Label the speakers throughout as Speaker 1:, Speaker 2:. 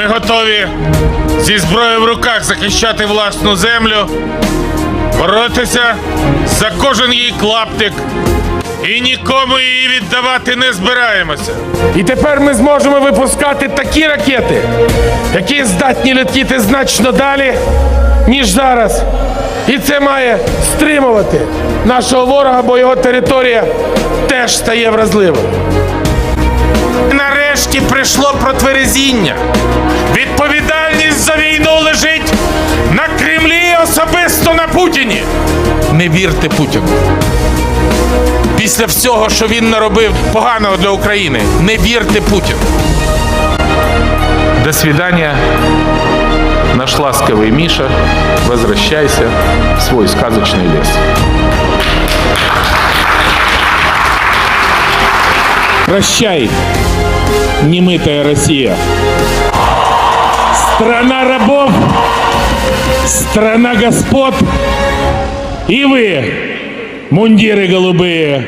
Speaker 1: Ми готові зі зброєю в руках захищати власну землю, боротися за кожен її клаптик і нікому її віддавати не збираємося.
Speaker 2: І тепер ми зможемо випускати такі ракети, які здатні летіти значно далі, ніж зараз. І це має стримувати нашого ворога, бо його територія теж стає вразливою.
Speaker 1: Нарешті прийшло протверезіння. Відповідальність за війну лежить на Кремлі і особисто на Путіні. Не вірте Путіну. Після всього, що він наробив поганого для України, не вірте Путіну.
Speaker 3: До свидания, наш ласковый Миша. Возвращайся в свой сказочный лес.
Speaker 2: Прощай, немытая Россия. Страна рабов, страна господ. И вы, мундиры голубые,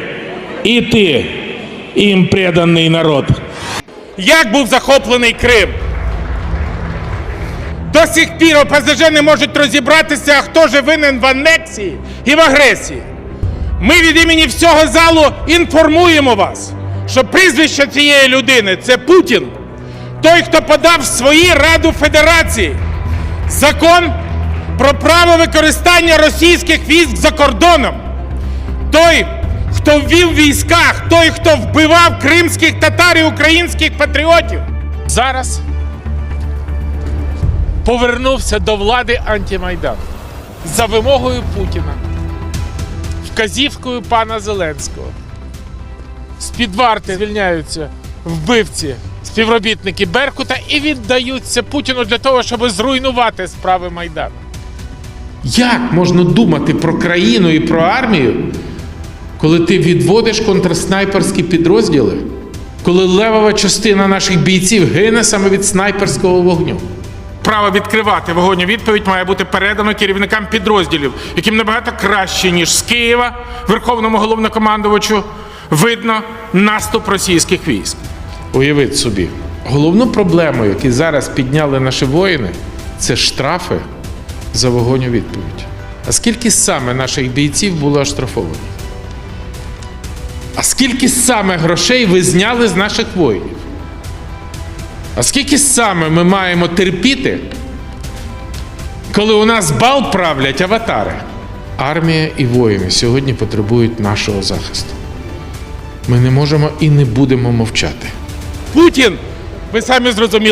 Speaker 2: и ты, им преданный народ.
Speaker 1: Як був захоплений Крим? До сих пір ОПЗЖ не можуть розібратися, хто же винен в анексії і в агресії. Ми від імені всього залу інформуємо вас, що прізвище цієї людини це Путін, той, хто подав свої Раду Федерації закон про право використання російських військ за кордоном. Той, хто ввів військах, той, хто вбивав кримських татар і українських патріотів, зараз повернувся до влади антимайдан за вимогою Путіна, вказівкою пана Зеленського. З-під варти звільняються вбивці, співробітники Беркута і віддаються Путіну для того, щоб зруйнувати справи Майдану.
Speaker 4: Як можна думати про країну і про армію, коли ти відводиш контрснайперські підрозділи, коли левова частина наших бійців гине саме від снайперського вогню?
Speaker 1: Право відкривати вогонь у відповідь має бути передано керівникам підрозділів, яким набагато краще, ніж з Києва, верховному головнокомандувачу, видно наступ російських військ.
Speaker 4: Уявіть собі, головну проблему, яку зараз підняли наші воїни, це штрафи за вогонь у відповідь. А скільки саме наших бійців було оштрафовані? А скільки саме грошей ви зняли з наших воїнів? А скільки саме ми маємо терпіти, коли у нас бал правлять аватари? Армія і воїни сьогодні потребують нашого захисту. Ми не можемо і не будемо мовчати.
Speaker 1: Путін, ви самі зрозуміли.